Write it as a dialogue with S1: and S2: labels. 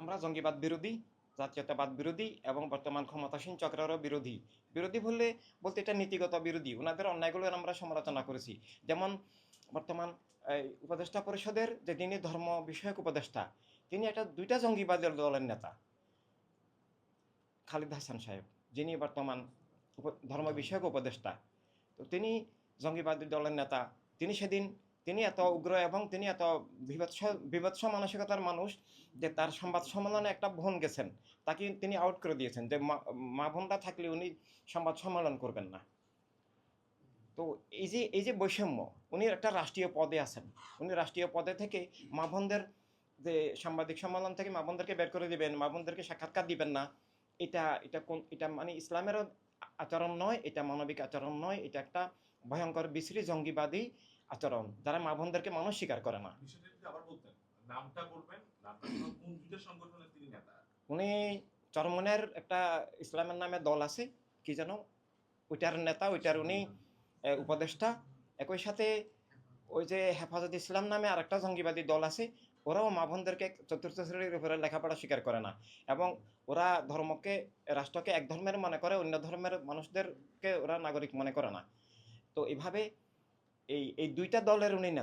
S1: আমরা জঙ্গিবাদ বিরোধী, জাতীয়তাবাদ বিরোধী এবং বর্তমান ক্ষমতাসীন চক্রেরও বিরোধী। বিরোধী বললে, বলতে এটা নীতিগত বিরোধী। ওনাদের অন্যায়গুলোর আমরা সমালোচনা করেছি। যেমন বর্তমান উপদেষ্টা পরিষদের যে তিনি ধর্ম বিষয়ক উপদেষ্টা, তিনি একটা দুইটা জঙ্গিবাদের দলের নেতা। খালিদ হাসান সাহেব, যিনি বর্তমান ধর্ম বিষয়ক উপদেষ্টা। তো তিনি জঙ্গিবাদী দলের নেতা। তিনি সেদিন তিনি এত উগ্র এবং তিনি এত বিভৎস বিভৎস মানসিকতার মানুষ যে তার সংবাদ সম্মেলনে একটা বোন গেছেন। তাকে তিনি আউট করে দিয়েছেন যে মা- বোনরা থাকলে উনি সংবাদ সম্মেলন করবেন না। তো এই যে এই যে বৈষম্য, উনি একটা রাষ্ট্রীয় পদে আছেন। উনি রাষ্ট্রীয় পদে থেকে মা বোনদের যে সাংবাদিক সম্মেলন থেকে মা বোনদেরকে বের করে দিবেন, মা বোনদেরকে সাক্ষাৎকার দিবেন না, এটা এটা কোন, এটা মানে ইসলামেরও আচরণ নয়, এটা মানবিক আচরণ নয়, এটা একটা ভয়ঙ্কর, বিশ্রী জঙ্গিবাদী আচরণ যারা মা বোনদেরকে মানুষ স্বীকার করে না।
S2: বিষয়টা যদি আবার বলতেন নামটা বলবেন কোন কোন সংগঠনের তিনি নেতা?
S1: উনি চরমনের একটা ইসলামের নামে দল আছে কি যেন? ওইটার নেতা ওইটার উনি উপদেষ্টা। একই সাথে ওই যে হেফাজত ইসলাম নামে আরেকটা জঙ্গিবাদী দল আছে ওরাও মা বোনদেরকে চতুর্থ শ্রেণির উপরে লেখাপড়া স্বীকার করে না। এবং ওরা ধর্মকে রাষ্ট্রকে এক ধর্মের মনে করে অন্য ধর্মের মানুষদেরকে ওরা নাগরিক মনে করে না। তো এইভাবে এই এই দুইটা দলের উনি